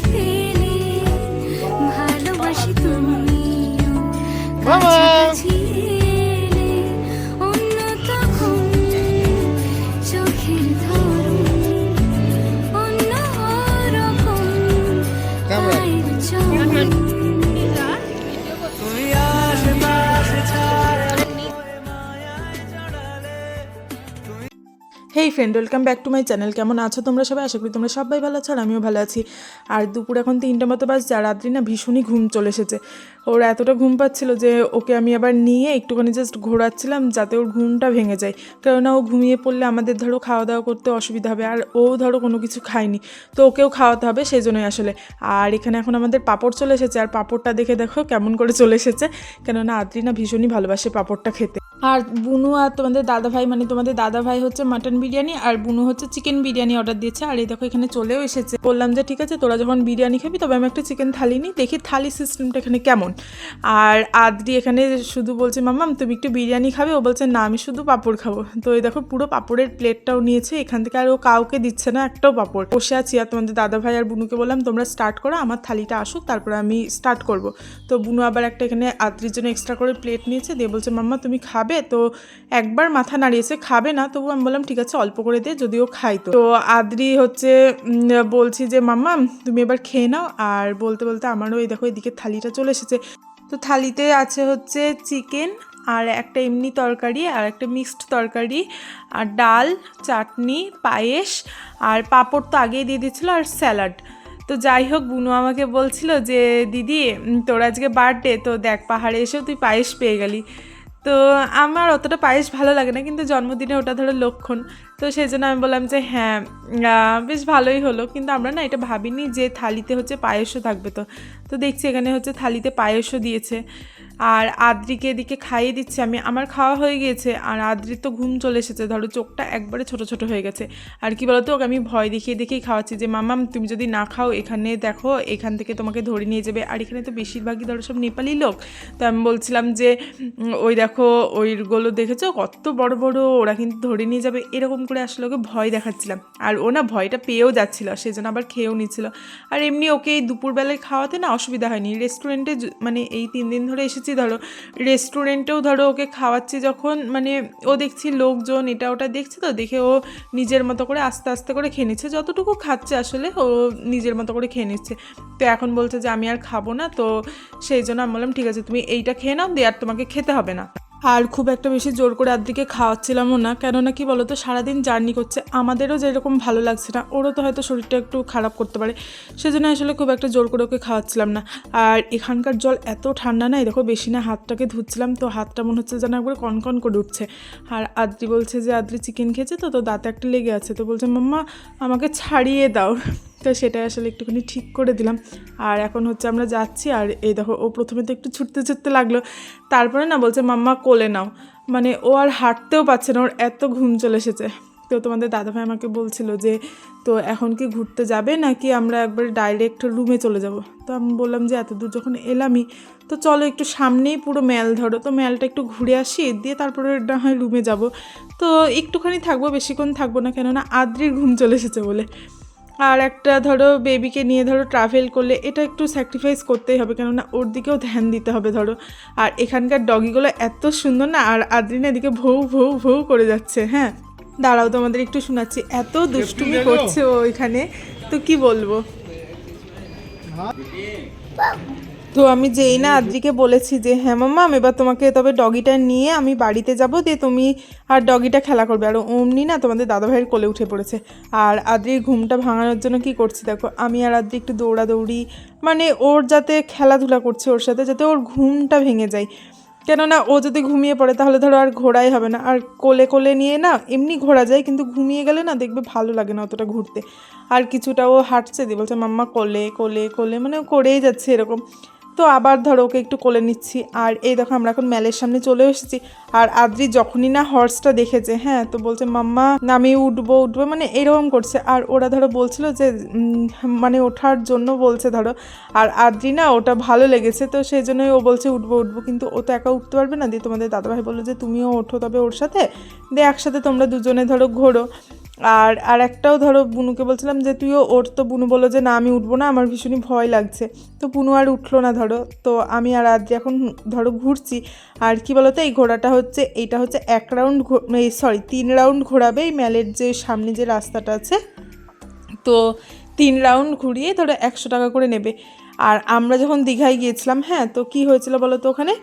si hey friend welcome back to my channel কেমন আছো তোমরা সবাই? আশা করি তোমরা সবাই ভালো আছো আর আমিও ভালো আছি। আর দুপুর এখন তিনটে মতো বাজছে আর রাত্রি না ভীষণই ঘুম চলে এসেছে। ওর এতটা ঘুম পাচ্ছিল যে ওকে আমি আবার নিয়ে একটুখানি জাস্ট ঘোরাচ্ছিলাম যাতে ওর ঘুমটা ভেঙে যায়। কেননা ও ঘুমিয়ে পড়লে আমাদের ধরো খাওয়া দাওয়া করতে অসুবিধা হবে আর ও ধরো কোনো কিছু খায়নি। তো ওকেও খাওয়াতে হবে সেই জন্যই আসলে। আর এখানে এখন আমাদের পাঁপড় চলে এসেছে। আর পাঁপড়টা দেখে দেখো কেমন করে চলে এসেছে। কেননা আদ্রি না ভীষণই ভালোবাসে পাঁপড়টা খেতে। আর বুনু আর তোমাদের দাদা ভাই মানে তোমাদের দাদা ভাই হচ্ছে মাটন বিরিয়ানি আর বুনু হচ্ছে চিকেন বিরিয়ানি অর্ডার দিয়েছে। আর এই দেখো এখানে চলেও এসেছে। বললাম যে ঠিক আছে, তোরা যখন বিরিয়ানি খাবি, তবে আমি একটা চিকেন থালি নিই, দেখি থালি সিস্টেমটা এখানে কেমন। আর আদ্রি এখানে শুধু বলছে মামাম তুমি একটু বিরিয়ানি খাবে? ও বলছে, না, আমি শুধু পাঁপড় খাব। তো এই দেখো পুরো পাঁপড়ের প্লেটটাও নিয়েছে, এখান থেকে আর ও কাউকে দিচ্ছে না, একটাও পাঁপড়। বসে আছি আর তোমাদের দাদা ভাই আর বুনুকে বললাম, তোমরা স্টার্ট করো, আমার থালিটা আসুক, তারপরে আমি স্টার্ট করব। তো বুনু আবার একটা এখানে আদ্রির জন্য এক্সট্রা করে প্লেট নিয়েছে, দিয়ে বলছে, মাম্মা, তুমি খাবে? তো একবার মাথা নাড়িয়েছে, খাবে না, তবু আমি বললাম, ঠিক আছে, অল্প করে দিয়ে যদিও খাই তো। তো আদ্রি হচ্ছে বলছি যে, মাম্মা, তুমি এবার খেয়ে নাও। আর বলতে বলতে আমারও এই দেখো, এদিকে থালিটা চলে এসেছে। তো থালিতে আছে হচ্ছে চিকেন, আর একটা এমনি তরকারি, আর একটা মিক্সড তরকারি, আর ডাল, চাটনি, পায়েস, আর পাঁপড় তো আগেই দিয়ে দিয়েছিলো, আর স্যালাড। তো যাই হোক, বুনু আমাকে বলছিল যে, দিদি তোর আজকে বার্থডে, তো দেখ, পাহাড়ে এসেও তুই পায়েস পেয়ে গেলি। তো আমার অতটা পায়েস ভালো লাগে না, কিন্তু জন্মদিনে ওটা ধরো লক্ষণ। তো সেই জন্য আমি বললাম যে হ্যাঁ বেশ ভালোই হলো। কিন্তু আমরা না এটা ভাবিনি যে থালিতে হচ্ছে পায়েসও থাকবে তো। তো দেখছি এখানে হচ্ছে থালিতে পায়েসও দিয়েছে। আর আদ্রিকে এদিকে খাইয়ে দিচ্ছি আমি। আমার খাওয়া হয়ে গিয়েছে আর আদ্রির তো ঘুম চলে এসেছে। ধরো চোখটা একবারে ছোট ছোট হয়ে গেছে। আর কি বলতো, ওকে আমি ভয় দেখিয়ে দেখিয়ে খাওয়াচ্ছি যে মামাম তুমি যদি না খাও, এখানে দেখো, এখান থেকে তোমাকে ধরে নিয়ে যাবে। আর এখানে তো বেশিরভাগই ধরো সব নেপালি লোক। তো আমি বলছিলাম যে ওই দেখো ওইগুলো দেখেছ? কত বড় বড়, ওরা কিন্তু ধরে নিয়ে যাবে। এরকম করে আসলে ওকে ভয় দেখাচ্ছিলাম। আর ও না ভয়টা পেয়েও যাচ্ছিল সেই জন্য আবার খেয়েও নিচ্ছিল। আর এমনি ওকে এই দুপুরবেলায় খাওয়াতে না অসুবিধা হয়নি। রেস্টুরেন্টে মানে এই তিন দিন ধরে এসেছি ধরো রেস্টুরেন্টেও ধরো ওকে খাওয়াচ্ছি যখন মানে ও দেখছি লোকজন, এটা ওটা দেখছে তো, দেখে ও নিজের মতো করে আস্তে আস্তে করে খেয়ে নিচ্ছে। যতটুকু খাচ্ছে আসলে, ও নিজের মতো করে খেয়ে নিচ্ছে। তো এখন বলছে যে, আমি আর খাব না। তো সেই জন্য আমি বললাম, ঠিক আছে, তুমি এইটা খেয়ে নাও, দিয়ে আর তোমাকে খেতে হবে না। আর খুব একটা বেশি জোর করে আদ্রিকে খাওয়াচ্ছিলামও না। কেননা কি বলতো, সারাদিন জার্নি করছে, আমাদেরও যেরকম ভালো লাগছে না, ওরও তো হয়তো শরীরটা একটু খারাপ করতে পারে। সেজন্য আসলে খুব একটা জোর করে ওকে খাওয়াচ্ছিলাম না। আর এখানকার জল এত ঠান্ডা না দেখো বেশি না, হাতটাকে ধুচ্ছিলাম, তো হাতটা মনে হচ্ছে যেন একবার কনকন করে উঠছে। আর আদ্রি বলছে যে, আদ্রি চিকেন খেয়েছে তো তো দাঁতে একটা লেগে আছে। তো বলছে, মাম্মা, আমাকে ছাড়িয়ে দাও। তো সেটাই আসলে একটুখানি ঠিক করে দিলাম। আর এখন হচ্ছে আমরা যাচ্ছি আর এই দেখো, ও প্রথমে তো একটু ছুটতে ছুটতে লাগল। তারপরে না বলছে, মাম্মা, কোলে নাও। মানে ও আর হাঁটতেও পারছে না, ওর এত ঘুম চলে এসেছে। তো তোমাদের দাদাভাই আমাকে বলছিল যে, তো এখন কি ঘুরতে যাবে নাকি আমরা একবার ডাইরেক্ট রুমে চলে যাব? তো আমি বললাম যে, এত দূর যখন এলামই, তো চলো একটু সামনেই পুরো ম্যাল ধরো। তো ম্যালটা একটু ঘুরে আসি, দিয়ে তারপরে না হয় রুমে যাব। তো একটুখানি থাকব, বেশিক্ষণ থাকব না, কেননা আদ্রির ঘুম চলে এসেছে বলে। আর একটা ধরো বেবিকে নিয়ে ধরো ট্রাভেল করলে এটা একটু স্যাক্রিফাইস করতেই হবে। কেননা ওর দিকেও ধ্যান দিতে হবে ধরো। আর এখানকার ডগিগুলো এত সুন্দর না আর আদ্রিনা এদিকে ভৌ ভৌ ভৌ করে যাচ্ছে হ্যাঁ? দাঁড়াও তোমাদের একটু শোনাচ্ছি। এত দুষ্টুমি করছে ও এখানে। তো কি বলব? তো আমি যেই না আদ্রিকে বলেছি যে হ্যাঁ মাম্মাম এবার তোমাকে তবে ডগিটা নিয়ে আমি বাড়িতে যাব, দিয়ে তুমি আর ডগিটা খেলা করবে। আর অমনি না তোমাদের দাদাভাইয়ের কোলে উঠে পড়েছে। আর আদ্রির ঘুমটা ভাঙানোর জন্য কি করছি দেখো, আমি আর আদ্রি একটু দৌড়াদৌড়ি মানে ওর যাতে খেলাধুলা করছে ওর সাথে, যাতে ওর ঘুমটা ভেঙে যায়। কেননা ও যদি ঘুমিয়ে পড়ে তাহলে ধরো আর ঘোরাই হবে না। আর কোলে কোলে নিয়ে না এমনি ঘোরা যায়, কিন্তু ঘুমিয়ে গেলে না দেখবে ভালো লাগে না অতটা ঘুরতে। আর কিছুটা ও হাঁটছে দিয়ে বলছে, মাম্মা, কোলে কোলে কোলে। মানে করেই যাচ্ছে এরকম। তো আবার ধরো ওকে একটু কোলে নিচ্ছি। আর এই দেখো আমরা এখন ম্যালের সামনে চলে এসেছি। আর আদ্রি যখনই না হর্সটা দেখেছে হ্যাঁ তো বলছে, মাম্মা আমি উঠবো উঠবো। মানে এরকম করছে। আর ওরা ধরো বলছিল যে মানে ওঠার জন্য বলছে ধরো। আর আদ্রি না ওটা ভালো লেগেছে, তো সেই জন্যই ও বলছে, উঠবো উঠবো। কিন্তু ও তো একা উঠতে পারবে না। দিয়ে তোমাদের দাদাভাই বলল যে, তুমিও ওঠো তবে ওর সাথে। দিয়ে একসাথে তোমরা দুজনে ধরো, ঘোরো। আর আর একটাও ধরো, বুনুকে বলছিলাম যে, তুইও ওর তো বুনু বলল যে, না, আমি উঠবো না, আমার ভীষণই ভয় লাগছে। তো বুনু আর উঠল না, ধরো। তো আমি আর আজ এখন ধরো ঘুরছি। আর কি বলতো, এই ঘোড়াটা হচ্ছে, এইটা হচ্ছে এক রাউন্ড এই সরি তিন রাউন্ড ঘোরাবে এই ম্যালের যে সামনে যে রাস্তাটা আছে। তো তিন রাউন্ড ঘুরিয়ে ধরো একশো টাকা করে নেবে। আর আমরা যখন দীঘায় গিয়েছিলাম হ্যাঁ তো কি হয়েছিল বলো তো ওখানে?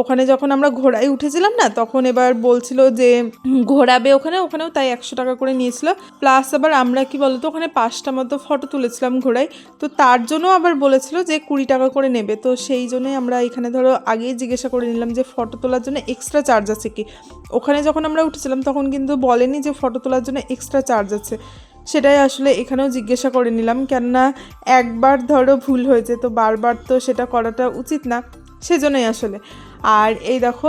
ওখানে যখন আমরা ঘোড়ায় উঠেছিলাম না, তখন এবার বলছিল যে ঘোরাবে ওখানে। ওখানেও তাই একশো টাকা করে নিয়েছিল। প্লাস আবার আমরা কি বলতো, ওখানে পাঁচটা মতো ফটো তুলেছিলাম ঘোড়ায়। তো তার জন্য আবার বলেছিল যে, কুড়ি টাকা করে নেবে। তো সেই জন্যই আমরা এখানে ধরো আগেই জিজ্ঞাসা করে নিলাম যে, ফটো তোলার জন্য এক্সট্রা চার্জ আছে কি? ওখানে যখন আমরা উঠেছিলাম, তখন কিন্তু বলেনি যে, ফটো তোলার জন্য এক্সট্রা চার্জ আছে। সেটাই আসলে এখানেও জিজ্ঞাসা করে নিলাম, কেননা একবার ধরো ভুল হয়েছে, তো বারবার তো সেটা করাটা উচিত না। সেজন্যই আসলে। আর এই দেখো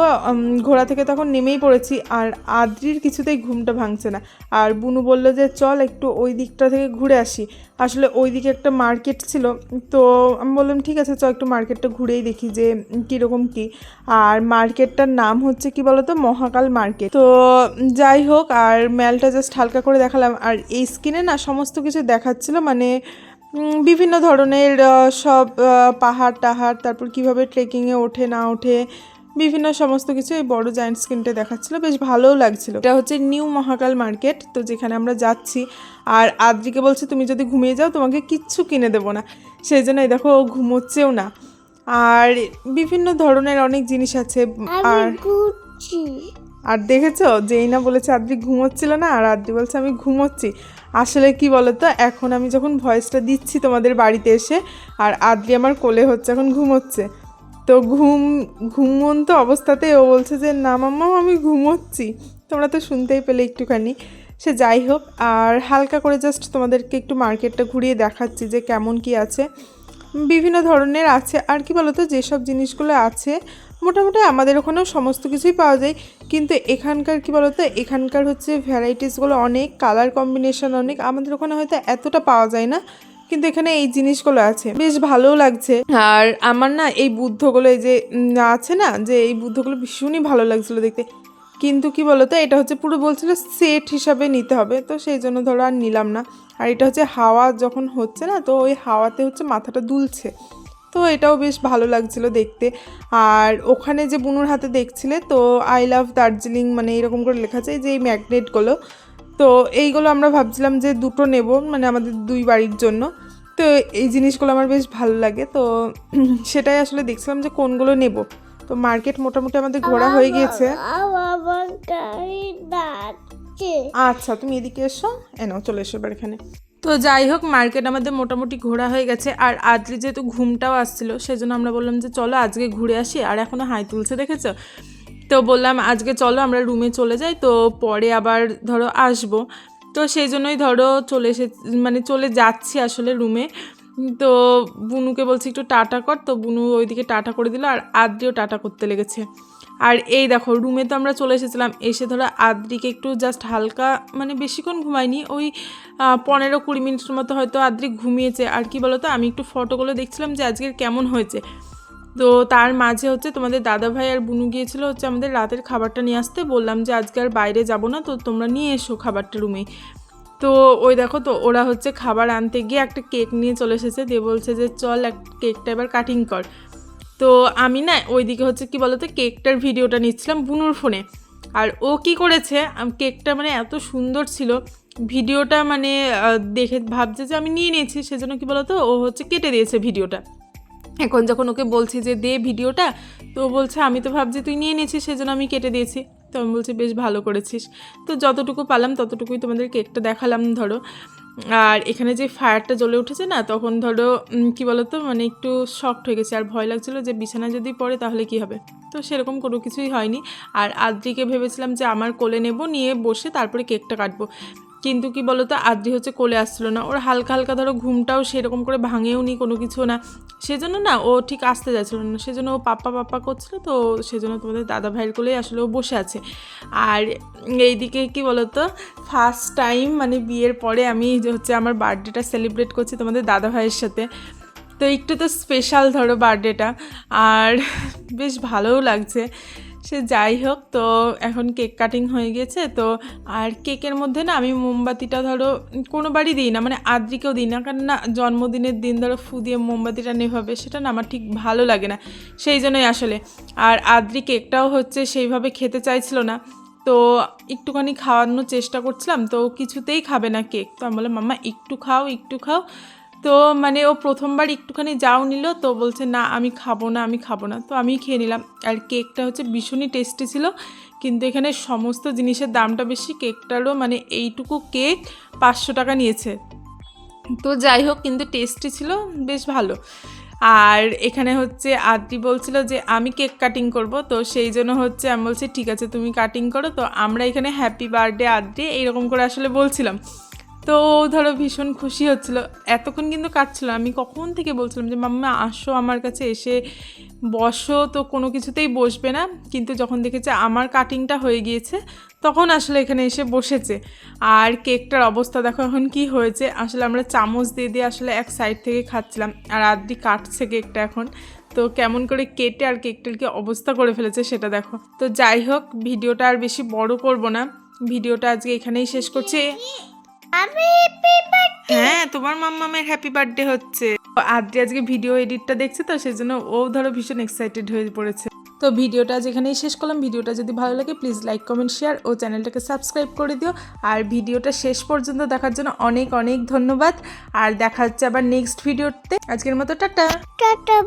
ঘোড়া থেকে তখন নেমেই পড়েছি আর আদ্রির কিছুতেই ঘুমটা ভাঙছে না। আর বুনু বলল যে, চল একটু ওই দিকটা থেকে ঘুরে আসি। আসলে ওই দিকে একটা মার্কেট ছিল, তো আমি বললাম, ঠিক আছে, চল একটু মার্কেটটা ঘুরেই দেখি যে, কীরকম কী। আর মার্কেটটার নাম হচ্ছে কি বলতো? মহাকাল মার্কেট। তো যাই হোক, আর ম্যালটা জাস্ট হালকা করে দেখালাম। আর এই স্কিনে না সমস্ত কিছু দেখাচ্ছিল মানে বিভিন্ন ধরনের সব পাহাড় টাহাড় তারপর কীভাবে ট্রেকিংয়ে ওঠে না ওঠে বিভিন্ন সমস্ত কিছু এই বড় জায়েন্ট স্ক্রিনটা দেখাচ্ছিল। বেশ ভালোও লাগছিল। এটা হচ্ছে নিউ মহাকাল মার্কেট তো যেখানে আমরা যাচ্ছি। আর আদ্রিকে বলছে তুমি যদি ঘুমিয়ে যাও তোমাকে কিচ্ছু কিনে দেবো না। সেই জন্য এই দেখো ও ঘুমোচ্ছেও না। আর বিভিন্ন ধরনের অনেক জিনিস আছে আর আর দেখেছ যেই না বলেছে আদ্রি ঘুমোচ্ছিল না আর আদ্রি বলছে আমি ঘুমোচ্ছি। আসলে কি বলতো, এখন আমি যখন ভয়েসটা দিচ্ছি তোমাদের বাড়িতে এসে, আর আদ্রি আমার কোলে হচ্ছে, এখন ঘুমোচ্ছে। তো ঘুম, ঘুমন্ত অবস্থাতে ও বলছে যে, না মাম্মা, আমি ঘুমোচ্ছি। তোমরা তো শুনতেই পেলে একটুখানি। সে যাই হোক, আর হালকা করে জাস্ট তোমাদেরকে একটু মার্কেটটা ঘুরিয়ে দেখাচ্ছি যে কেমন কি আছে। বিভিন্ন ধরনের আছে, আর কি বলতো, যেসব জিনিসগুলো আছে মোটামুটি আমাদের ওখানেও সমস্ত কিছুই পাওয়া যায়। কিন্তু এখানকার কি বলতো, এখানকার হচ্ছে ভ্যারাইটিসগুলো অনেক কালার কম্বিনেশন অনেক, আমাদের ওখানে হয়তো এতটা পাওয়া যায় না। কিন্তু এখানে এই জিনিসগুলো আছে। বেশ ভালোও লাগছে। আর আমার না এই বুদ্ধগুলো, এই যে আছে না, যে এই বুদ্ধগুলো ভীষণই ভালো লাগছিল দেখতে। কিন্তু কি বলতো, এটা হচ্ছে পুরো বলছিল সেট হিসাবে নিতে হবে। তো সেই জন্য ধরো আর নিলাম না। আর এটা হচ্ছে হাওয়া যখন হচ্ছে না, তো ওই হাওয়াতে হচ্ছে মাথাটা দুলছে। তো এটাও বেশ ভালো লাগছিল দেখতে। আর ওখানে যে বুনুর হাতে দেখছিলে তো আই লাভ দার্জিলিং মানে এরকম করে লেখা আছে যে এই ম্যাগনেটগুলো। তো এইগুলো আমরা ভাবছিলাম যে দুটো নেব মানে আমাদের দুই বাড়ির জন্য। তো এই জিনিসগুলো আমার বেশ ভালো লাগে। তো সেটাই আসলে দেখছিলাম যে কোনগুলো নেব। তো মার্কেট মোটামুটি আমাদের ঘোরা হয়ে গিয়েছে। আচ্ছা তুমি এদিকে এসো। এনো চলে এসো এবার এখানে। তো যাই হোক, মার্কেট আমাদের মোটামুটি ঘোরা হয়ে গেছে। আর আজকে যেহেতু ঘুমটাও আসছিল, সেজন্য আমরা বললাম যে চলো আজকে ঘুরে আসি, আর এখনও হাই তুলছে, দেখেছ? তো বললাম আজকে চলো আমরা রুমে চলে যাই, তো পরে আবার ধরো আসব। তো সেই জন্যই ধরো চলে এসে মানে চলে যাচ্ছি আসলে রুমে তো বুনুকে বলছি একটু টাটা কর, তো বুনু ওইদিকে টাটা করে দিল, আর আদ্রিও টাটা করতে লেগেছে। আর এই দেখো রুমে তো আমরা চলে এসেছিলাম। এসে ধরো আদ্রিকে একটু জাস্ট হালকা মানে বেশিক্ষণ ঘুমাইনি ওই পনেরো কুড়ি মিনিটের মতো হয়তো আদ্রিক ঘুমিয়েছে। আর কি বলতো, আমি একটু ফটোগুলো দেখছিলাম যে আজকের কেমন হয়েছে। তো তার মাঝে হচ্ছে তোমাদের দাদা ভাই আর বুনু গিয়েছিল হচ্ছে আমাদের রাতের খাবারটা নিয়ে আসতে। বললাম যে আজকে আর বাইরে যাব না, তো তোমরা নিয়ে এসো খাবারটা রুমে তো ওই দেখো তো, ওরা হচ্ছে খাবার আনতে গিয়ে একটা কেক নিয়ে চলে এসেছে। দিয়ে বলছে যে চল এক কেকটা এবার কাটিং কর। তো আমি না ওইদিকে হচ্ছে কি বলতো, কেকটার ভিডিওটা নিচ্ছিলাম বুনুর ফোনে। আর ও কি করেছে কেকটা মানে এত সুন্দর ছিল, ভিডিওটা মানে দেখে ভাবছে যে আমি নিয়ে নিয়েছি, সেজন্য কি বলতো, ও হচ্ছে কেটে দিয়েছে ভিডিওটা। এখন যখন ওকে বলছি যে দে ভিডিওটা, তো বলছে, আমি তো ভাবছি তুই নিয়ে নিয়েছিস, সেজন্য আমি কেটে দিয়েছি। তো আমি বলছি, বেশ ভালো করেছিস। তো যতটুকু পালাম ততটুকুই তোমাদের কেকটা দেখালাম, ধরো। আর এখানে যে ফায়ারটা জ্বলে উঠেছে না, তখন ধরো কি বলতো মানে একটু শক্ট হয়ে গেছে। আর ভয় লাগছিল যে বিছানা যদি পড়ে তাহলে কি হবে? তো সেরকম কোনো কিছুই হয়নি। আর আদ্রিকে ভেবেছিলাম যে আমার কোলে নেব, নিয়ে বসে তারপরে কেকটা কাটবো। কিন্তু কি বলতো, আদ্রি হচ্ছে কোলে আসছিল না। ওর হালকা হালকা ধরো ঘুমটাও সেরকম করে ভাঙেও নি কোনো কিছু না। সেজন্য না, ও ঠিক আসতে যাচ্ছিল না। সেজন্য ও পাপ্পা পাপ্পা করছিল তো সেজন্য তোমাদের দাদা ভাইয়ের কোলেই আসলে ও বসে আছে। আর এইদিকে কি বলতো ফার্স্ট টাইম মানে বিয়ের পরে আমি হচ্ছে আমার বার্থডেটা সেলিব্রেট করছি তোমাদের দাদা ভাইয়ের সাথে। তো একটু তো স্পেশাল ধরো বার্থডেটা আর বেশ ভালোও লাগছে। সে যাই হোক, তো এখন কেক কাটিং হয়ে গেছে, তো আর কেকের মধ্যে না আমি মোমবাতিটা ধরো কোনো বাড়ি দিই না মানে আদ্রিকেও দিই না, কারণ না জন্মদিনের দিন ধরো ফু দিয়ে মোমবাতিটা নেভাবে সেটা না আমার ঠিক ভালো লাগে না, সেই জন্যই আসলে। আর আদ্রি কেকটাও হচ্ছে সেইভাবে খেতে চাইছিল না, তো একটুখানি খাওয়ানোর চেষ্টা করছিলাম, তো কিছুতেই খাবে না কেক, তো আমি বললাম, মাম্মা, একটু খাও একটু খাও। তো মানে ও প্রথমবার একটুখানি যাও নিল, তো বলছে, না, আমি খাব না, আমি খাব না। তো আমি খেয়ে নিলাম। আর কেকটা হচ্ছে ভীষণই টেস্টি ছিল, কিন্তু এখানে সমস্ত জিনিসের দামটা বেশি। কেকটারও মানে এইটুকু কেক পাঁচশো টাকা নিয়েছে। তো যাই হোক, কিন্তু টেস্টি ছিল, বেশ ভালো। আর এখানে হচ্ছে আদি বলছিল যে, আমি কেক কাটিং করব। তো সেই জন্য হচ্ছে আমি বলছি, ঠিক আছে, তুমি কাটিং করো। তো আমরা এখানে হ্যাপি বার্থডে আদ্রি, এইরকম করে আসলে বলছিলাম। তো ধরো ভীষণ খুশি হচ্ছিল। এতক্ষণ কিন্তু কাটছিল আমি কখন থেকে বলছিলাম যে, মাম্মা, আসো আমার কাছে এসে বসো, তো কোনো কিছুতেই বসবে না। কিন্তু যখন দেখেছে আমার কাটিংটা হয়ে গিয়েছে, তখন আসলে এখানে এসে বসেছে। আর কেকটার অবস্থা দেখো এখন কি হয়েছে। আসলে আমরা চামচ দিয়ে দিয়ে আসলে এক সাইড থেকে খাচ্ছিলাম। আর আদি কাটছে কেকটা এখন। তো কেমন করে কেটে আর কেকটার কি অবস্থা করে ফেলেছে সেটা দেখো। তো যাই হোক, ভিডিওটা আর বেশি বড় করব না। ভিডিওটা আজকে এখানেই শেষ করছি। হ্যাঁ তোমার মাম্মামের হ্যাপি বার্থডে হচ্ছে। আদ্রি আজকে ভিডিও এডিটটা দেখছে তো সেজন্য ও ধরো ভীষণ এক্সাইটেড হয়ে পড়েছে। তো ভিডিওটা যেখানেই শেষ করলাম। ভিডিওটা যদি ভালো লাগে প্লিজ লাইক কমেন্ট শেয়ার ও চ্যানেলটাকে সাবস্ক্রাইব করে দিও। আর ভিডিওটা শেষ পর্যন্ত দেখার জন্য অনেক অনেক ধন্যবাদ। আর দেখা হচ্ছে আবার নেক্সট ভিডিওতে আজকের মতো টাটা। টাটা